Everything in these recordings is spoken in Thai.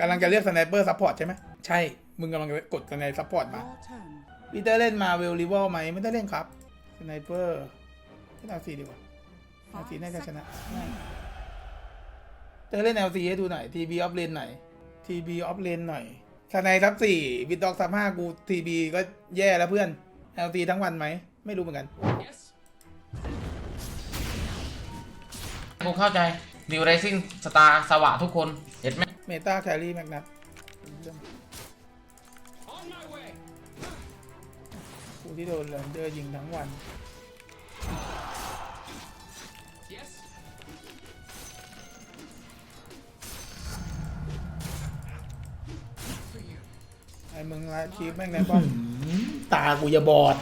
กำลังจะเลือกสไนเปอร์ซัพพอร์ตใช่ไหมใช่ มึงกำลังจะกดสไนซัพพอร์ตมาพีเตอร์เล่นมาเวลริวอลไหมไม่ได้เล่นครับสไนเปอร์เล่นเอาซีดีกว่าเอาซีน่าจะชนะเตอร์เล่น LC ให้ดูหน่อย TB off lane หน่อย TB off lane หน่อยสไนซับสี่บิดด็อกซับห้ากู TB ก็แย่แล้วเพื่อน LC ทั้งวันไหมไม่รู้เหมือนกันกูเข้าใจดิวไรซิ่งสตาร์สวะทุกคน เห็นไหมเมตาแครี่แม็กนัทกูที่โดนเลนเดอร์ยิงทั้งวัน ไอ้มึงละชีพแม่งในป้อมตากูจะบอด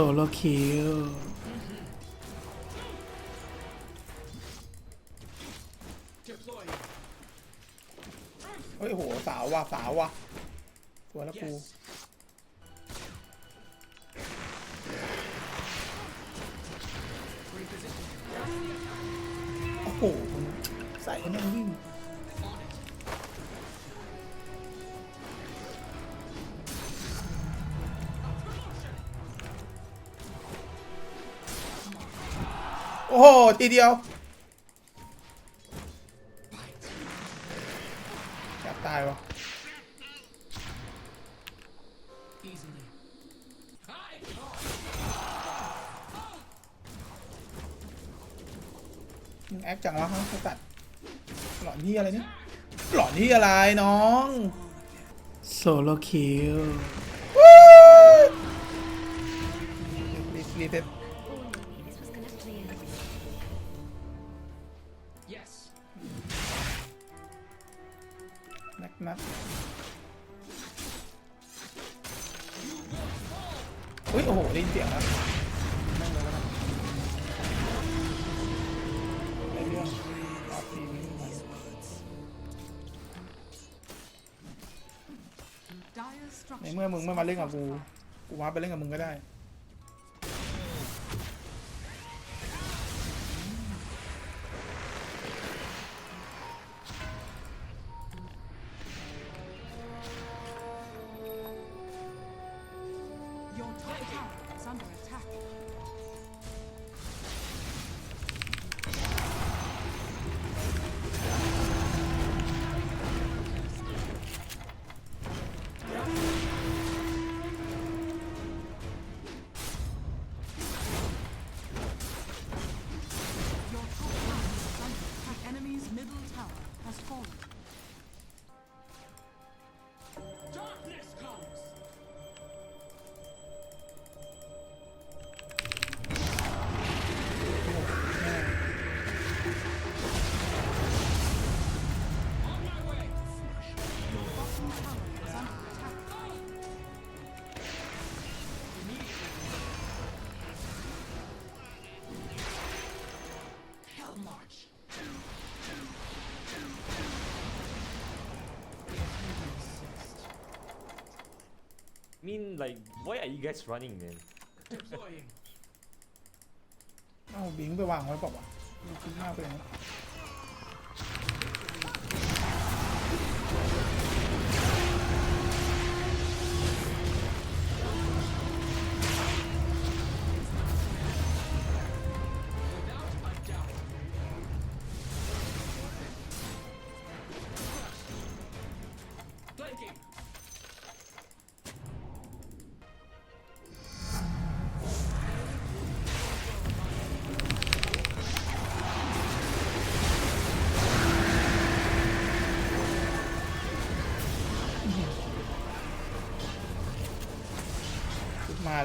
โซโลคิวเฮ้ยโหสาวว่ะสาวว่ะสวยแล้วกูโอ้โหใส่ให้แม่งวิ่ง โอ้โห ทีเดียวจับตายวะมึงแอคจังวะฮะไอ้สัตว์หลอนที่อะไรเนี่ยหลอนที่อะไรน้องโซโลคิวรีรีเซ็ต ในเมื่อมึงไม่มาเล่นกับกู กูว่าไปเล่นกับมึงก็ได้ tower mean, like, why are you guys running, man? เอ้าบิงไปวางไว้เปล่าวะดูคิดมากไปเลยนะ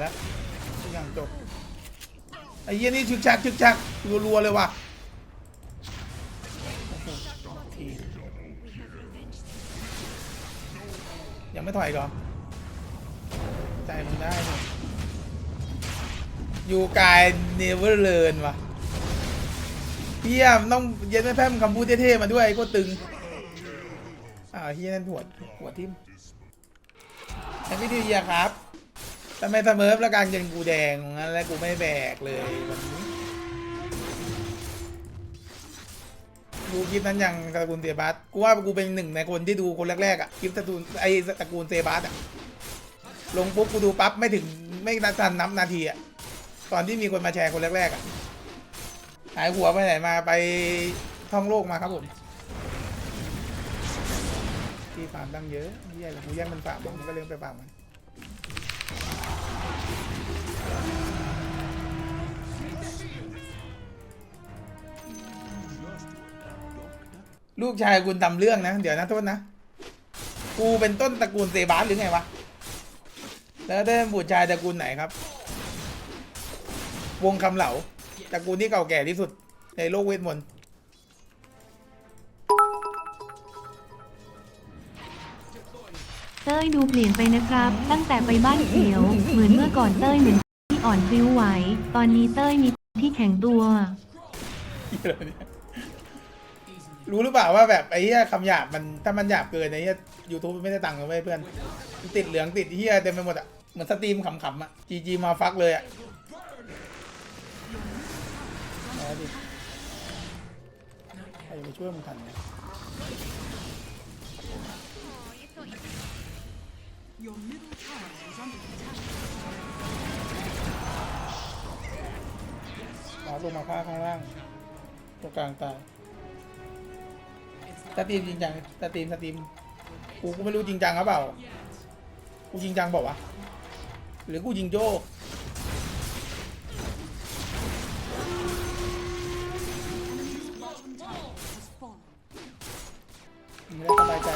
แล้วทุกอย่างจบไอ้เหี้ยนี่ชึกชักชึกชักรัวๆเลยว่ะโอ้โหทียังไม่ถอยก่อนใจมันได้เนี่ยอยู่กายเนเวอร์เลินว่ะเฮียมต้องเย็นไม่แพ้มคำพูดเท่ๆมาด้วยก็ตึงอ่าเฮียนั่นหัวดหัวทิมแฮปปี้นิวเยียครับ ทำไมเสมอแล้วการเงินกูแดงงั้นแล้วกูไม่แบกเลยวันนี้ดูคลิปนั้นยังตระกูลเซบาสกูว่ากูเป็นหนึ่งในคนที่ดูคนแรกๆอะคลิปตระกูลไอตระกูลเซบาสอะลงปุ๊บกูดูปั๊บไม่ถึงไม่ทันนับนาทีอะตอนที่มีคนมาแชร์คนแรกๆอะหายหัวไปไหนมาไปท่องโลกมาครับผมที่ฟาร์มตั้งเยอะเหี้ยกูแย่งมันฟาร์มมันก็เลยไปฟาร์มมัน ลูกชายคุณทำเรื่องนะ เดี๋ยวนะโทษนะ กูเป็นต้นตระกูลเซบาสหรือไงวะ แล้วได้บุตรชายตระกูลไหนครับ วงคำเหลาตระกูลที่เก่าแก่ที่สุด ในโลกเวทมนต์เต้ยดูเปลี่ยนไปนะครับ ตั้งแต่ไปบ้านเขียว เหมือนเมื่อก่อนเต้ยเหมือนที่อ่อนพริ้วไหว ตอนนี้เต้ยมีที่แข็งตัว รู้หรือเปล่าว่าแบบไอ้เหี้ยคำหยาบมันถ้ามันหยาบเกินไอ้เหี้ยยูทูบไม่ได้ตังค์เลยเว้ยเพื่อนมันติดเหลืองติดเหี้ยเต็มไปหมดอะเหมือนสตรีมขำๆอะจีจีมาฟักเลยอะเอาดิใครจะไปช่วยมึงทันเนี่ยหมอลงมาฆ่าข้างล่างตรงกลางตาย สตรีมจริงจังสตรีมสตรีมกูกูไม่รู้จริงจังหรือเปล่า กูจริงจังบอกว่าวะ หรือกูยิงโจ้ Enemy's bottom tower has fallen. ไม่ได้สบายใจ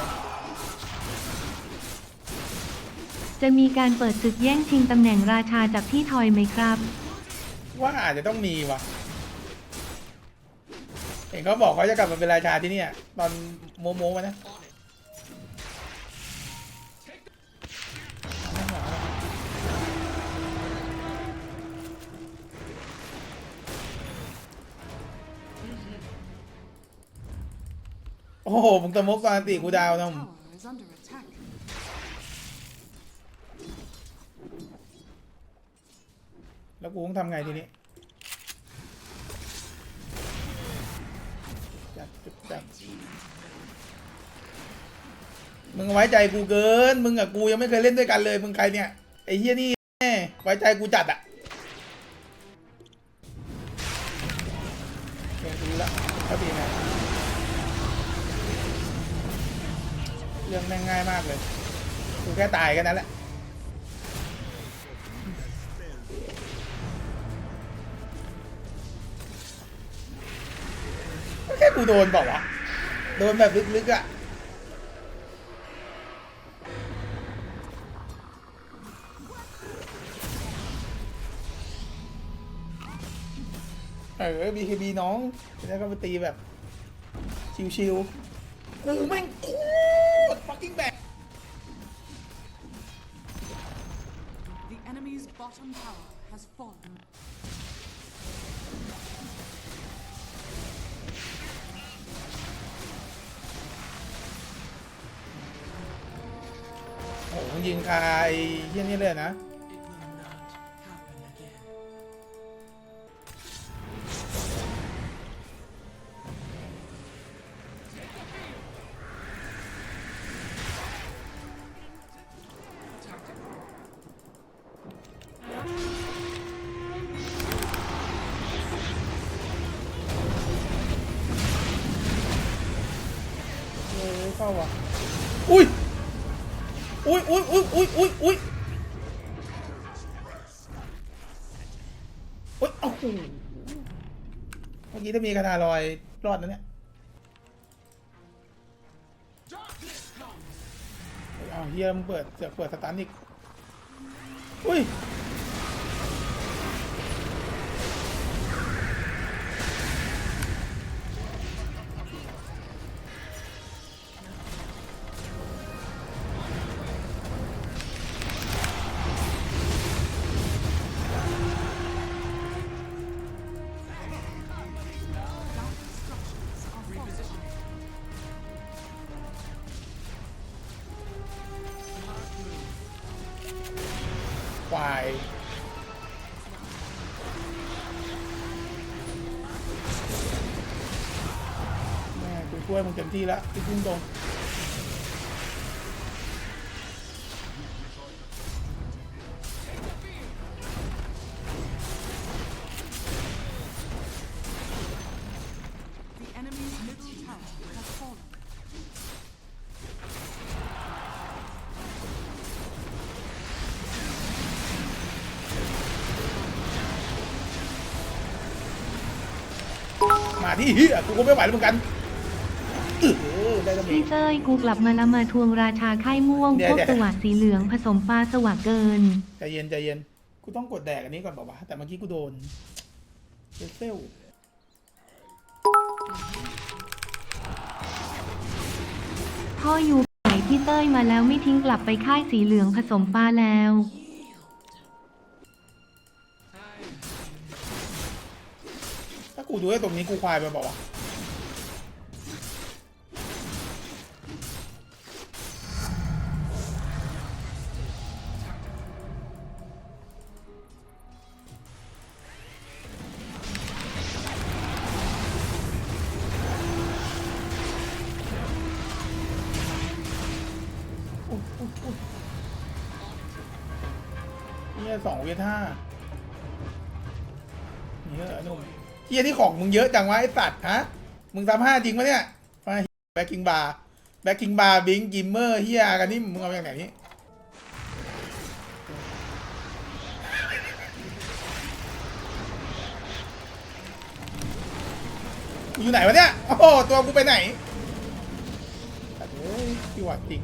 จะมีการเปิดศึกแย่งชิงตำแหน่งราชาจากพี่ทอยไหมครับ ว่าอาจจะต้องมีว่ะเห็นเขาบอกเขาจะกลับมาเป็นราชาที่เนี่ยตอนโมโมมานะโอ้โหมึงตะมกตอนอันติกูดาวนะแล้วกูต้องทำไงทีนี้ จัดจุดจัดมึงไว้ใจกูเกิน มึงกับกูยังไม่เคยเล่นด้วยกันเลย มึงใครเนี่ยไอ้เฮียนี่แม่ไว้ใจกูจัดอะเรียนรู้ละเขาดีนะเรื่องงง่ายมากเลย กูแค่ตายกันนั้นแหละ แค่กูโดนเปล่าวะโดนแบบลึกๆอะเออ BKB น้อง แล้วก็ไปตีแบบ ชิวๆกูแม่งโคตร fucking แบก The enemy's bottom tower has fallen. คาไอ้เฮี้ยนี่เลยนะเฮ้ยเข้าว่ะ อุ้ยอุ้ยอุ้ยอุ้ยอุ้ยอุ้ยโอ้โหเมื่อกี้ถ้ามีกระดาลอยรอดนะเนี่ยเอาเฮียมเปิดเสือกเปิดสตาร์ทอีกอุ้ย ช่วยมึงเต็มที่แล้วที่พุ่งตรงมาที่เฮียกูก็ไม่ไหวแล้วเหมือนกัน เต้ยกูกลับมาละมาทวงราชาค่ายม่วงเดี๋ยวพวกเดี๋ยว สวัสดสีเหลืองผสมปลาสวัสดเกิน ใจเย็นใจเย็น กูต้องกดแดกอันนี้ก่อนบอกว่าวะแต่เมื่อกี้กูโดนเซเซลพ่ออยู่ไหนพี่เต้ยมาแล้วไม่ทิ้งกลับไปค่ายสีเหลืองผสมปลาแล้ว ถ้ากูดูไอ้ตรงนี้กูควายไปบอกว่าวะ ยสองเวทห้าเยอะอะนุ่มเฮียที่ของมึงเยอะจังวะไอ้สัตว์ฮะ มึงทำห้าจริงปะเนี่ยมาแบ็คคิงบาร์แบ็คคิงบาร์บิงกิมเมอร์เฮียกันนี่มึงเอาอย่างไหนนี่อยู่ไหนวะเนี่ย โอ้โห ตัวกูไปไหนสัตว์เอ้ยพี่หวัดจริง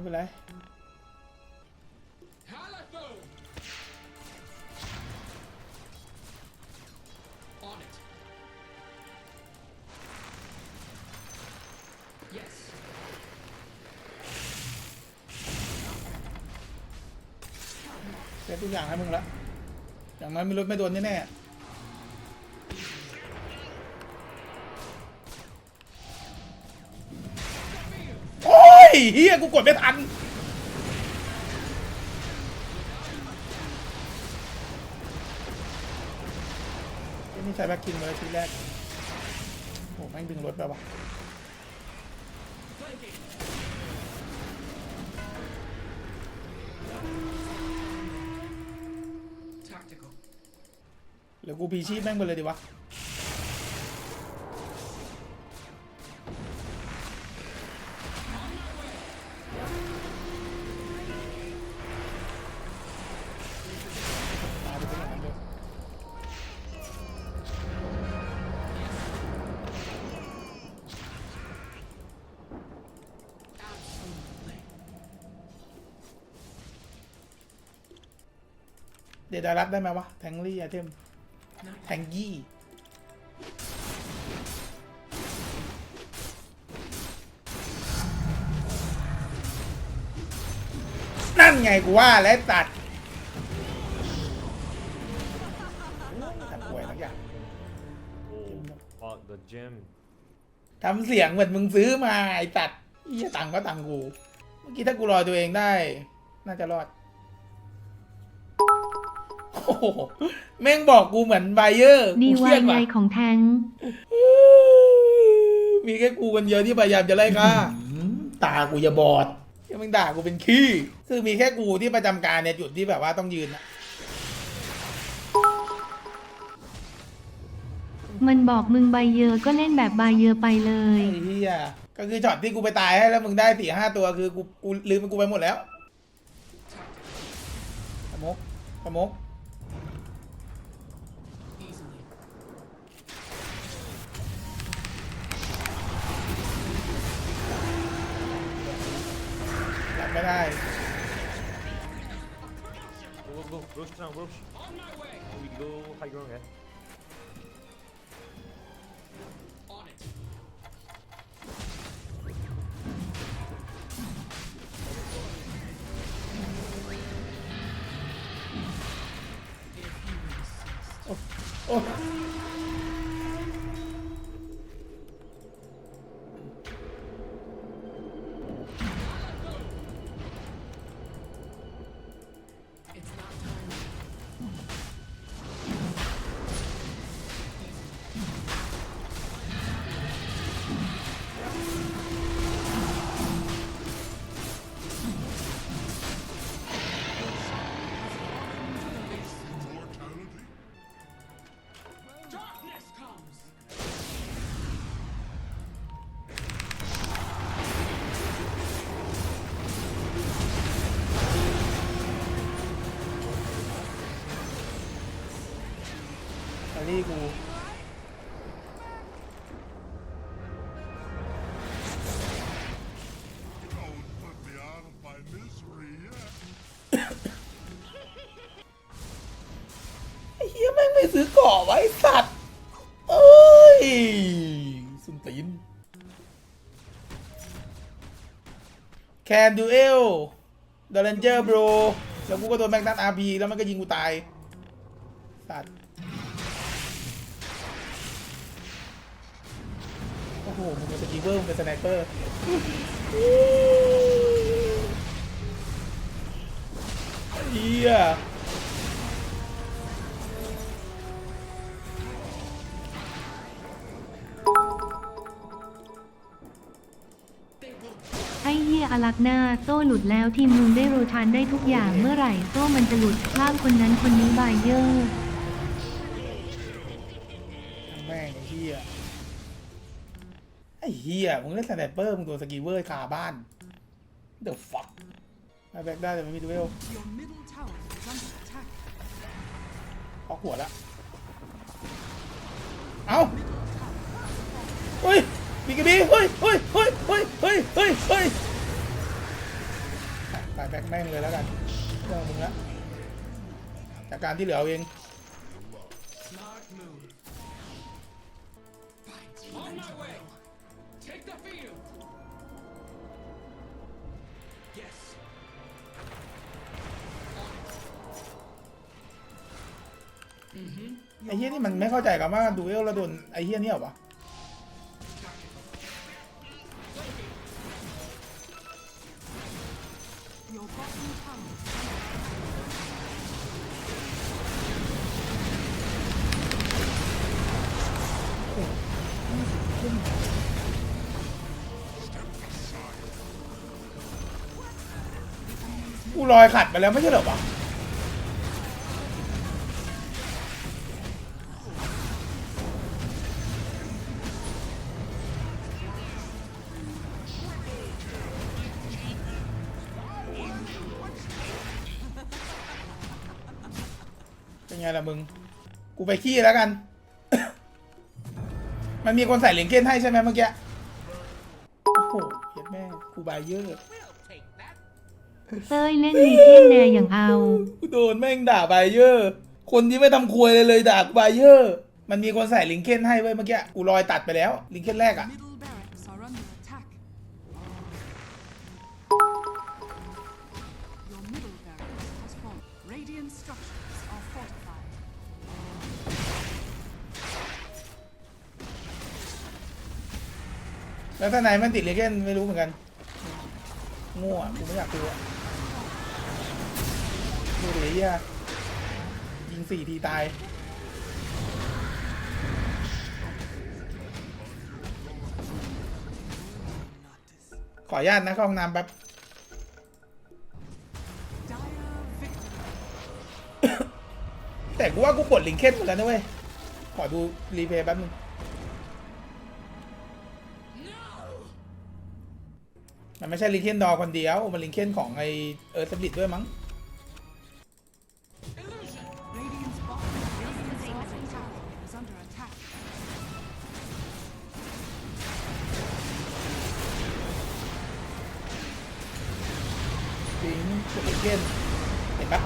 ไม่เป็นไรเซฟทุกอย่างให้มึงละอย่างน้อยไม่ลดไม่โดนแน่ๆ เฮียกูกดไม่ทันนี่ใช้แบ็คคิงเลยทีแรก โอ้แม่งดึงรถไปวะหรือกูพีชีพแม่งไปเลยดีวะ เดดารักได้ไหมวะ แทงลี่ไอเทม แทงยี่นั่นไงกูว่าแล้วตัดตัดป่วยทุกอย่าง Oh, fuck the gem. ทำเสียงเหมือนมึงซื้อมาไอ้ตัดเหี้ยตังค์ก็ตังค์กู เมื่อกี้ถ้ากูรอตัวเองได้ น่าจะรอดโอ้โหแม่งบอกกูเหมือนไบเออร์ดีกูเควารียดยใยว่ะของแทง มีแค่กูคนเดียวที่พยายามจะไล่ฆ่าตากูอย่าบอด ยังมึงด่ากูเป็นขี้ คือมีแค่กูที่ประจำการในจุดที่แบบว่าต้องยืนอะมันบอกมึงใบเยอะก็เล่นแบบใบเยอะไปเลย ไอ้เหี้ยก็คือช็อตที่กูไปตายให้แล้วมึงได้สี่ห้าตัวคือกูกูลืมมันกูไปหมดแล้วสมกสมก รับไม่ได้ แคนดูเอลดอลเรนเจอร์บรแล้วกูก็โดนแม็กนัทอาร์พีแล้วมันก็ยิงกูตายสัตว์โอ้โหมึงเป็นสกีเวอร์มึงเป็นสไนเปอร์เฮีย อลักหน้าโซ่หลุดแล้วทีมมึงได้โรทานได้ทุกอย่างเมื่อไหร่โซ่มันจะหลุดพลาดคนนั้นคนนี้บายเยอร์แม่งไอ้เฮียไอ้เฮียมึงเล่นสไนเปอร์มึงโดนสกีเวอร์คาบ้าน The fuck มาแบกได้แต่ไม่มีดูเอล Your middle tower is under attack. ออกหัวละ เอาเฮ้ยมีกระบี่เฮ้ยเฮ้ยเฮ้ยเฮ้ยเฮ้ยเฮ้ยายแบกแม่งเลยแล้วกันเรื่องมึงละจากการที่เหลือเอาเองไอ้เฮียนี่มันไม่เข้าใจกันว่าดูเอลแล้วโดนไอ้เฮียเนี่ยเหรอวะ 有高音唱。กูลอยขัดไปแล้วไม่ใช่เหรอวะ ล่ะมึง กูไปขี้แล้วกัน มันมีคนใส่เหรียญเก้นให้ใช่ไหมเมื่อกี้ โอ้โหเหี้ย็ดแม่กูบายเยอะเต้ยเล่นลีเทียนแนอย่างเอา กูโดนแม่งด่าไบเยอร์คนที่ไม่ทำควยเลยเลยด่ากูไบเยอร์มันมีคนใส่ลิงเคนให้ไว้ยเมื่อกี้ กูลอยตัดไปแล้ว ลิงเคนแรกอะ แล้วถ้าไหนมันติดเลเคนไม่รู้เหมือนกันมั่วกูไม่อยากดูอะดูดิไอ้เหี้ยยิงสี่ทีตายขออนุญาตนะเข้าห้องน้ำแป๊บแต่กูว่ากูกดลิงเคนหมดแล้วนะเว้ย ขอดูรีเพย์แป๊บนึง มันไม่ใช่ลิงเคนดอคนเดียว มันลิงเคนของไอเออร์สบิดด้วยมั้ง Radiant's bottom Radiant's bottom tower is under attack. ลิงกดลิงเคนเห็นปะ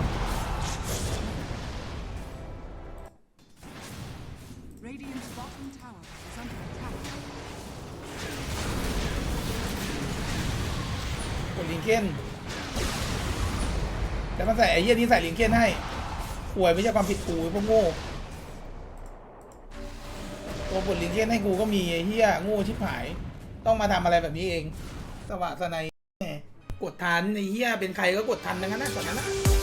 เคนแต่มันใส่ไอ้เหี้ยนี้ใส่ลิงเคนให้ป่วยไม่ใช่ความผิดกูพวกโง่ตัวกดลิงเคนให้กูก็มีไอ้เหี้ยโง่ชิบหาย ต้องมาทำอะไรแบบนี้เอง สวะสนัยกดทันไอ้เหี้ยเป็นใครก็กดทันดังนั้นนะตอนนั้นนะ